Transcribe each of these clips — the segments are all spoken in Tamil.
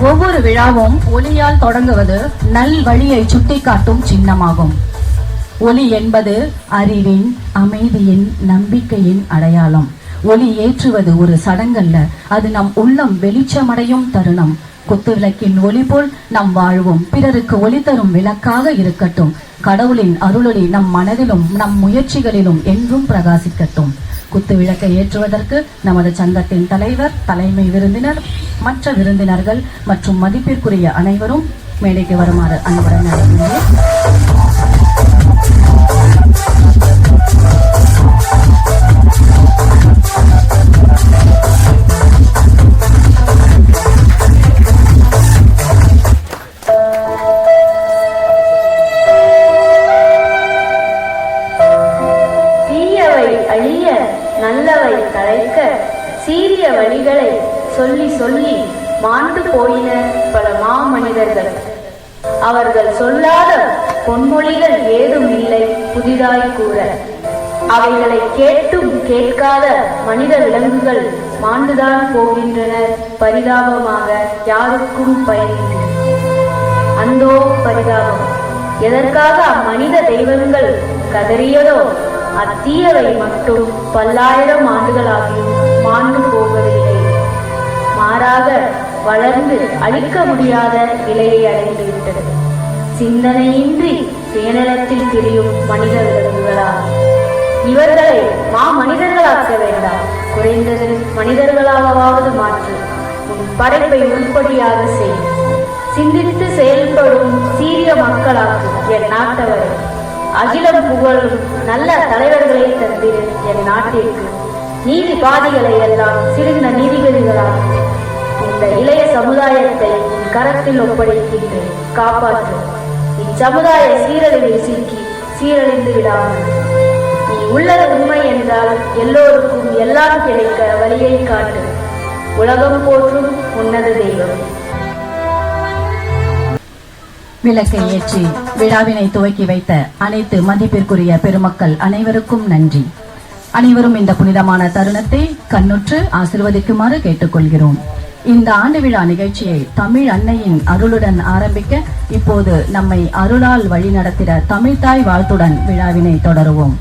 ஒவ்வொரு விழாவும் ஒளியால் தொடங்குவது நல் வழியை சுட்டிக்காட்டும் சின்னமாகும். ஒளி என்பது அறிவின் அமைதியின் நம்பிக்கையின் அடையாளம். ஒளி ஏற்றுவது ஒரு சடங்கல்ல. அது நம் உள்ளம் வெளிச்சமடையும் தருணம். குத்துவிளக்கின் ஒளி போல் நம் வாழ்வும். பிறருக்கு ஒளி தரும் விளக்காக இருக்கட்டும். கடவுளின் அருளொளி நம் மனதிலும் நம் முயற்சிகளிலும் என்றும் பிரகாசிக்கட்டும். குத்து விளக்கை ஏற்றுவதற்கு நமது சங்கத்தின் தலைவர் தலைமை விருந்தினர் மற்ற விருந்தினர்கள் மற்றும் மதிப்பிற்குரிய அனைவரும் மேடைக்கு வருமாறு அன்புடன் அழைக்கின்றேன் உள்ளவை கலைக்க சீரிய வழிகளை சொல்லி சொல்லி மாண்டு போயின பல மாமனிதர்கள். அவர்கள் சொல்லாத பொன்மொழிகள் ஏதும் இல்லை புதிதாய் கூற. அவைகளை கேட்டும் கேட்காத மனித விலங்குகள் மாண்டுதான் போகின்றன பரிதாபமாக யாருக்கும் பயனில்லை. அந்தோ பரிதாபம். எதற்காக அம்மனித தெய்வங்கள் கதறியதோ அத்தீயவை மட்டும் பல்லாயிரம் ஆண்டுகளாகியும் மாண்டு போவதில்லை. மாறாக வளர்ந்து அழிக்க முடியாத நிலையை அடைந்துவிட்டது சிந்தனையின்றி சுயநலத்தில் திரியும் மனித விலங்குகளா? இவர்களை மா மனிதர்களாக்க வேண்டாம். குறைந்தது மனிதர்களாகவாவது மாற்று. உன் படைப்பை உருப்படியாக செய். சிந்தித்து செயல்படும் சீரிய மக்களாகும் என் நாட்டவரை. அகிலம் புகழும் நல்ல தலைவர்களை தந்திரு என் நாட்டிற்கு. நீதி பாதிகளை எல்லாம் சிறந்த நீதிபதிகளாக இந்த இளைய சமுதாயத்தை கரத்தில் ஒப்படைக்கின்றேன். காப்பாற்று. இச்சமுதாய சீரழிவில் சிக்கி சீரழிந்து விடாமல். நீ உள்ளது உண்மை என்றால் எல்லோருக்கும் எல்லாம் கிடைக்க வழியை காட்டு. உலகம் போற்றும் உன்னை விளக்கை ஏற்றி விழாவினை துவக்கி வைத்த அனைத்து மதிப்பிற்குரிய பெருமக்கள் அனைவருக்கும் நன்றி. அனைவரும் இந்த புனிதமான தருணத்தை கண்ணுற்று ஆசிர்வதிக்குமாறு கேட்டுக்கொள்கிறோம். இந்த ஆண்டு விழா நிகழ்ச்சியை தமிழ் அன்னையின் அருளுடன் ஆரம்பிக்க இப்போது நம்மை அருளால் வழிநடத்திட தமிழ்தாய் வாழ்த்துடன் விழாவினை தொடருவோம்.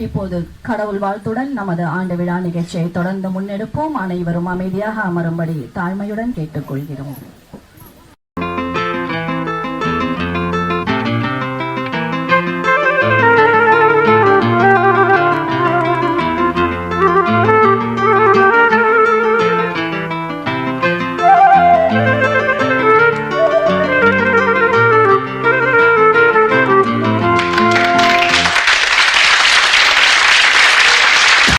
இப்போது கடவுள் வாழ்த்துடன் நமது ஆண்டு விழா நிகழ்ச்சியை தொடர்ந்து முன்னெடுப்போம். அனைவரும் அமைதியாக அமரும்படி தாழ்மையுடன் கேட்டுக்கொள்கிறோம்.